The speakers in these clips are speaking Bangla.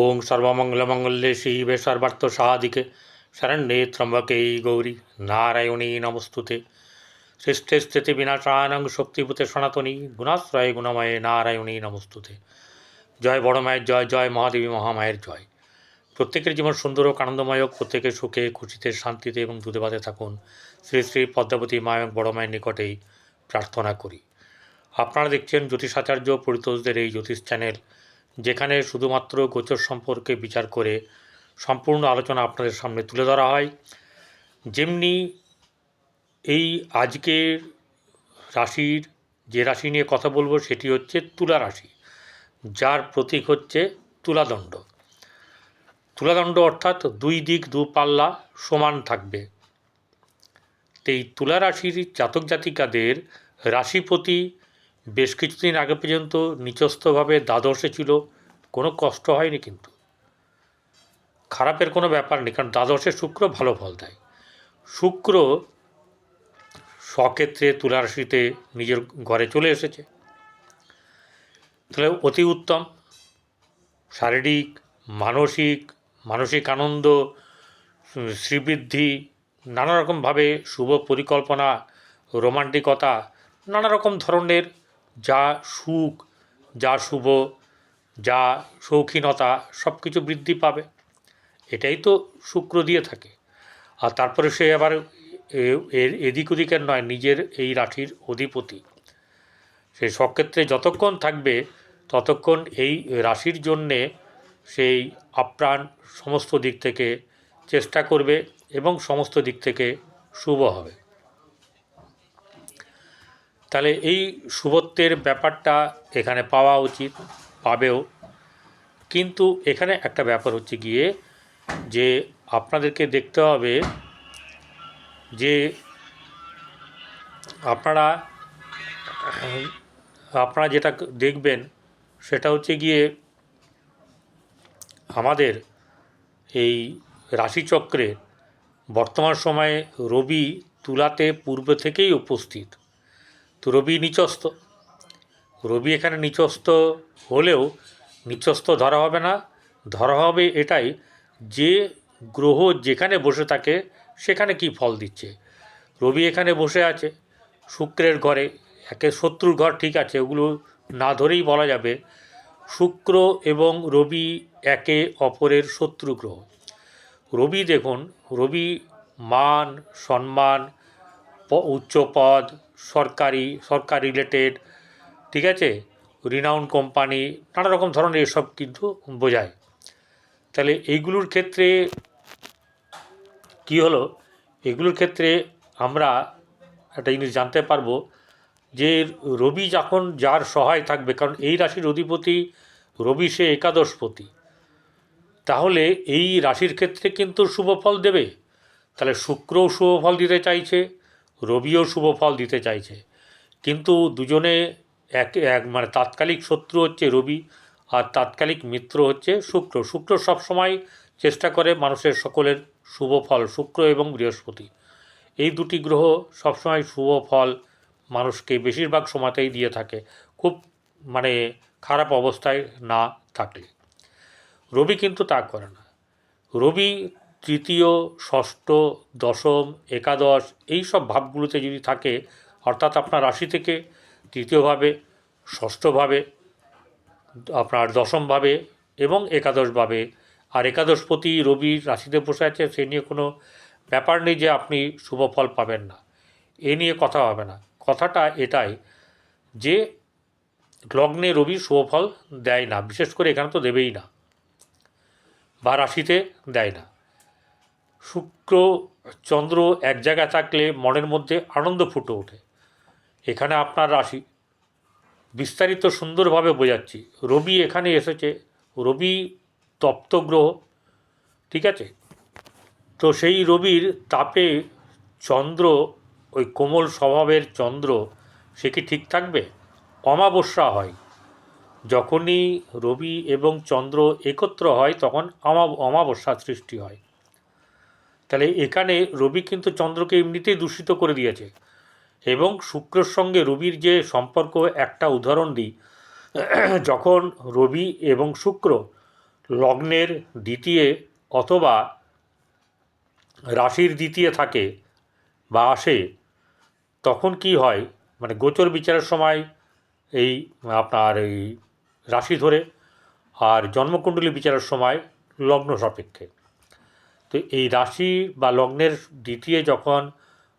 ওং সর্বমঙ্গলমঙ্গলে শিবে সর্বার্থ সাহাদিকে শরণ্যে ত্রম্বকে গৌরী নারায়ণী নমস্তুতে সৃষ্টে স্থিতি বিনাশানং শক্তিভূতে সনাতনী গুণাশ্রয় গুণময়ে নারায়ণী নমস্তুতে জয় বড় মায়ের জয় জয় মহাদেবী মহামায়ের জয় প্রত্যেকের জীবন সুন্দর ও আনন্দময় হোক প্রত্যেকের সুখে, খুশিতে, শান্তিতে এবং দুধে ভাতে থাকুন। শ্রী শ্রী পদ্মাবতী মা এবং বড় মায়ের নিকটেই প্রার্থনা করি। আপনারা দেখছেন জ্যোতিষাচার্য পরিতোষদের এই জ্যোতিষ চ্যানেল। যেখানে শুধুমাত্র গোচর সম্পর্কে বিচার করে সম্পূর্ণ আলোচনা আপনাদের সামনে তুলে ধরা হয়। যেমনি এই আজকের রাশির যে রাশি নিয়ে কথা বলব সেটি হচ্ছে তুলা রাশি, যার প্রতীক হচ্ছে তুলাদণ্ড। তুলাদণ্ড অর্থাৎ দুই দিক দু পাল্লা সমান থাকবে। এই তুলা রাশির জাতক জাতিকাদের রাশিপতি বেশ কিছুদিন আগে পর্যন্ত নিচস্থভাবে দ্বাদশে ছিল। কোনো কষ্ট হয়নি কিন্তু। খারাপের কোনো ব্যাপার নেই, কারণ দ্বাদশে শুক্র ভালো ফল দেয়। শুক্র স্বক্ষেত্রে তুলা রাশিতে নিজের ঘরে চলে এসেছে। তাহলে অতি উত্তম। শারীরিক, মানসিক মানসিক আনন্দ, শ্রীবৃদ্ধি নানা রকমভাবে শুভ পরিকল্পনা, রোমান্টিকতা নানা রকম ধরনের যা সুখ, যা শুভ যা শৌখিনতা সব কিছু বৃদ্ধি পাবে। এটাই তো শুক্র দিয়ে থাকে। আর তারপরে সে আবার এর এদিক ওদিকের নয়, নিজের এই রাশির অধিপতি। সেই সক্ষেত্রে যতক্ষণ থাকবে, ততক্ষণ এই রাশির জন্যে সেই আপ্রাণ সমস্ত দিক থেকে চেষ্টা করবে এবং সমস্ত দিক থেকে শুভ হবে। তাহলে এই শুভত্বের ব্যাপারটা এখানে পাওয়া উচিত। পাবেও। কিন্তু এখানে একটা ব্যাপার হচ্ছে গিয়ে যে আপনাদেরকে দেখতে হবে যে আপনারা আপনারা যেটা দেখবেন সেটা হচ্ছে গিয়ে আমাদের এই রাশিচক্রে বর্তমান সময়ে রবি তুলাতে পূর্ব থেকেই উপস্থিত। তো রবি নিচস্থ। রবি এখানে নিচস্থ হলেও নিচস্থ ধরা হবে না। ধরা হবে এটাই যে গ্রহ যেখানে বসে থাকে সেখানে কি ফল দিচ্ছে। রবি এখানে বসে আছে, শুক্রের ঘরে, একে শত্রুর ঘর ঠিক আছে, ওগুলো না ধরেই বলা যাবে। শুক্র এবং রবি একে অপরের শত্রু গ্রহ। রবি দেখুন, রবি মান, সম্মান উচ্চ পদ, সরকারি, সরকার রিলেটেড ঠিক আছে? রিনাউন কোম্পানি নানা রকম ধরনের এসব কিন্তু বোঝায়। তাহলে এইগুলোর ক্ষেত্রে কি হলো? এগুলোর ক্ষেত্রে আমরা একটা জিনিস জানতে পারব যে রবি যখন যার সহায় থাকবে, কারণ এই রাশির অধিপতি রবি, সে একাদশপতি। তাহলে এই রাশির ক্ষেত্রে কিন্তু শুভ ফল দেবে। তাহলে শুক্রও শুভ ফল দিতে চাইছে, রবিও শুভ ফল দিতে চাইছে। কিন্তু দুজনে এক এক মানে তাৎকালিক শত্রু হচ্ছে রবি আর তাৎকালিক মিত্র হচ্ছে শুক্র। শুক্র সবসময় চেষ্টা করে মানুষের সকলের শুভ ফল, শুক্র এবং বৃহস্পতি। এই দুটি গ্রহ সবসময় শুভ ফল মানুষকে বেশিরভাগ সময়তেই দিয়ে থাকে। খুব মানে খারাপ অবস্থায় না থাকলে। রবি কিন্তু তা করে না। রবি তৃতীয়, ষষ্ঠ, দশম, একাদশ এই সব ভাবগুলোতে যদি থাকে, অর্থাৎ আপনার রাশি থেকে তৃতীয়ভাবে, ষষ্ঠভাবে, আপনার দশমভাবে এবং একাদশভাবে। আর একাদশপতি রবি রাশিতে বসে আছে, সে নিয়ে কোনো ব্যাপার নেই যে আপনি শুভ ফল পাবেন না। এ নিয়ে কথা হবে না। কথাটা এটাই যে লগ্নে রবি শুভ ফল দেয় না। বিশেষ করে এখানে তো দেবেই না বা রাশিতে দেয় না। শুক্র, চন্দ্র এক জায়গায় থাকলে মনের মধ্যে আনন্দ ফুটে ওঠে। এখানে আপনার রাশি। বিস্তারিত সুন্দরভাবে বোঝাচ্ছি। রবি এখানে এসেছে। রবি তপ্ত গ্রহ, ঠিক আছে? তো সেই রবির তাপে চন্দ্র, ওই কোমল স্বভাবের চন্দ্র, সে কি ঠিক থাকবে? অমাবস্যা হয়। যখনই রবি এবং চন্দ্র একত্র হয়, তখন অমা, অমাবস্যা সৃষ্টি হয়। তাহলে এখানে রবি কিন্তু চন্দ্রকে এমনিতেই দূষিত করে দিয়েছে। এবং শুক্রের সঙ্গে রবির যে সম্পর্ক, একটা উদাহরণ দিই। যখন রবি এবং শুক্র লগ্নের দ্বিতীয় অথবা রাশির দ্বিতীয় থাকে বা আসে, তখন কি হয়? মানে গোচর বিচারের সময় এই আপনার এই রাশি ধরে আর জন্মকুণ্ডলী বিচারের সময় লগ্ন সাপেক্ষে। তো এই রাশি বা লগ্নের দ্বিতীয় যখন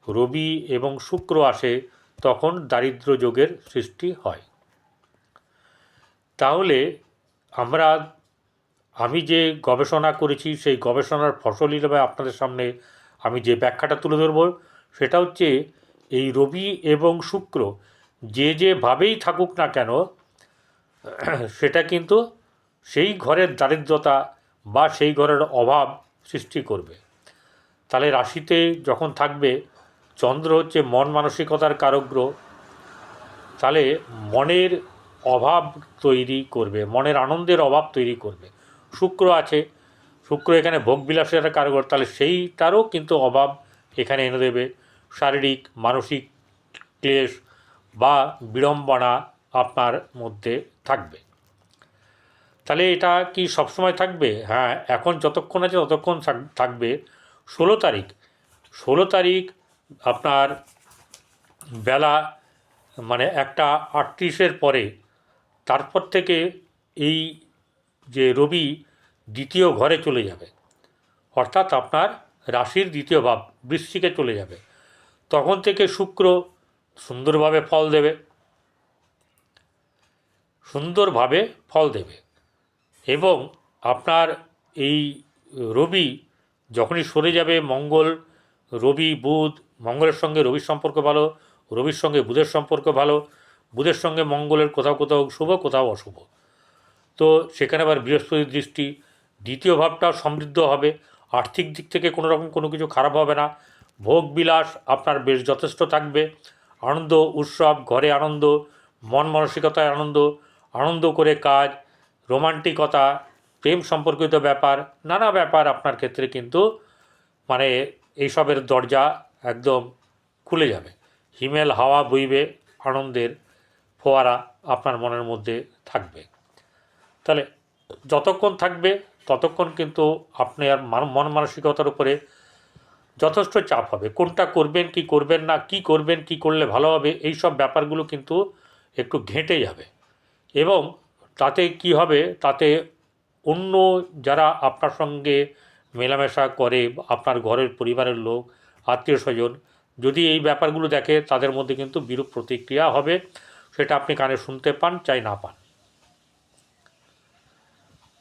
রবি এবং শুক্র আসে, তখন দারিদ্র যোগের সৃষ্টি হয়। তাহলে আমরা, আমি যে গবেষণা করেছি, সেই গবেষণার ফসল হিসেবে আপনাদের সামনে আমি যে ব্যাখ্যাটা তুলে ধরব, সেটা হচ্ছে এই রবি এবং শুক্র যে যেভাবেই থাকুক না কেন, সেটা কিন্তু সেই ঘরের দারিদ্রতা বা সেই ঘরের অভাব সৃষ্টি করবে। তাহলে রাশিতে যখন থাকবে চন্দ্র হচ্ছে মন মানসিকতার কারকগ্রহ তাহলে মনের অভাব তৈরি করবে, মনের আনন্দের অভাব তৈরি করবে। শুক্র আছে, শুক্র এখানে ভোগবিলাসের একটা কারগর তাহলে সেইটারও কিন্তু অভাব এখানে এনে দেবে। শারীরিক, মানসিক ক্লেশ বা বিড়ম্বনা আপনার মধ্যে থাকবে। তাহলে এটা কি সবসময় থাকবে? হ্যাঁ এখন যতক্ষণ আছে ততক্ষণ থাক- থাকবে। ষোলো তারিখ ষোলো তারিখ আপনার বেলা মানে একটা আটত্রিশের পরে, তারপর থেকে এই যে রবি দ্বিতীয় ঘরে চলে যাবে, অর্থাৎ আপনার রাশির দ্বিতীয় ভাব বৃশ্চিকে চলে যাবে। তখন থেকে শুক্র সুন্দরভাবে ফল দেবে, সুন্দরভাবে ফল দেবে এবং আপনার এই রবি যখনই সরে যাবে, মঙ্গল, রবি, বুধ মঙ্গলের সঙ্গে রবির সম্পর্ক ভালো, রবির সঙ্গে বুধের সম্পর্ক ভালো, বুধের সঙ্গে মঙ্গলের কোথাও কোথাও শুভ, কোথাও অশুভ। তো সেখানে আবার বৃহস্পতির দৃষ্টি, দ্বিতীয় ভাবটা সমৃদ্ধ হবে, আর্থিক দিক থেকে কোনো রকম কোনো কিছু খারাপ হবে না। ভোগ বিলাস আপনার বেশ যথেষ্ট থাকবে। আনন্দ, উৎসব, ঘরে আনন্দ, মন মানসিকতায় আনন্দ আনন্দ করে কাজ, রোমান্টিকতা, প্রেম সম্পর্কিত ব্যাপার, নানা ব্যাপার আপনার ক্ষেত্রে কিন্তু মানে এইসবের দরজা একদম খুলে যাবে। হিমেল, হাওয়া, বইবে, আনন্দের ফোয়ারা আপনার মনের মধ্যে থাকবে। তাহলে যতক্ষণ থাকবে, ততক্ষণ কিন্তু আপনার মান- মন মানসিকতার উপরে যথেষ্ট চাপ হবে। কোনটা করবেন, কি করবেন না, কি করবেন, কি করলে ভালো হবে এই সব ব্যাপারগুলো কিন্তু একটু ঘেঁটে যাবে। এবং তাতে কি হবে, তাতে অন্য যারা আপনার সঙ্গে মেলামেশা করে, আপনার ঘরের পরিবারের লোক আত্মীয় স্বজন। যদি এই ব্যাপারগুলো দেখে তাদের মধ্যে কিন্তু বিরূপ প্রতিক্রিয়া হবে, সেটা আপনি কানে শুনতে পান, চাই না পান।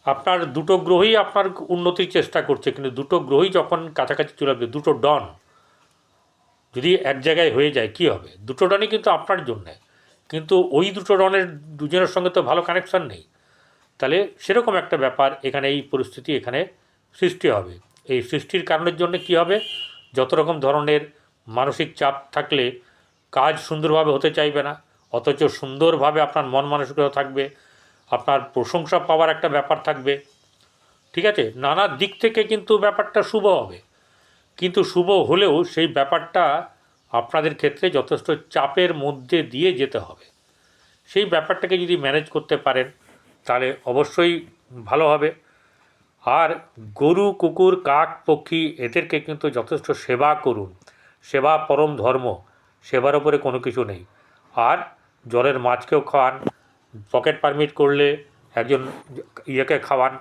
আপনার দুটো গ্রহই আপনার উন্নতির চেষ্টা করছে, কিন্তু দুটো গ্রহই যখন কাছাকাছি চলে আসবে, দুটো ডন যদি এক জায়গায় হয়ে যায়, কি হবে? দুটো ডনই কিন্তু আপনার জন্যে। কিন্তু ওই দুটো ডনের দুজনের সঙ্গে তো ভালো কানেকশন নেই। তাহলে সেরকম একটা ব্যাপার এখানে, এই পরিস্থিতি এখানে সৃষ্টি হবে। এই সৃষ্টির কারণের জন্য কি হবে? যত রকম ধরনের মানসিক চাপ থাকলে কাজ সুন্দরভাবে হতে চাইবে না, অথচ সুন্দরভাবে আপনার মন মানসিকতা থাকবে, আপনার প্রশংসা পাওয়ার একটা ব্যাপার থাকবে। ঠিক আছে? নানা দিক থেকে কিন্তু ব্যাপারটা শুভ হবে। কিন্তু শুভ হলেও সেই ব্যাপারটা আপনাদের ক্ষেত্রে যথেষ্ট চাপের মধ্যে দিয়ে যেতে হবে। সেই ব্যাপারটাকে যদি ম্যানেজ করতে পারেন, তাহলে অবশ্যই ভালো হবে। আর গরু, কুকুর, কাক, পক্ষী এদেরকে কিন্তু যথেষ্ট সেবা করুন। সেবা পরম ধর্ম, সেবার ওপরে কোনো কিছু নেই। আর জলের মাছকেও খাওয়ান, পকেট পারমিট করলে একজন ইয়েকে খাওয়ান।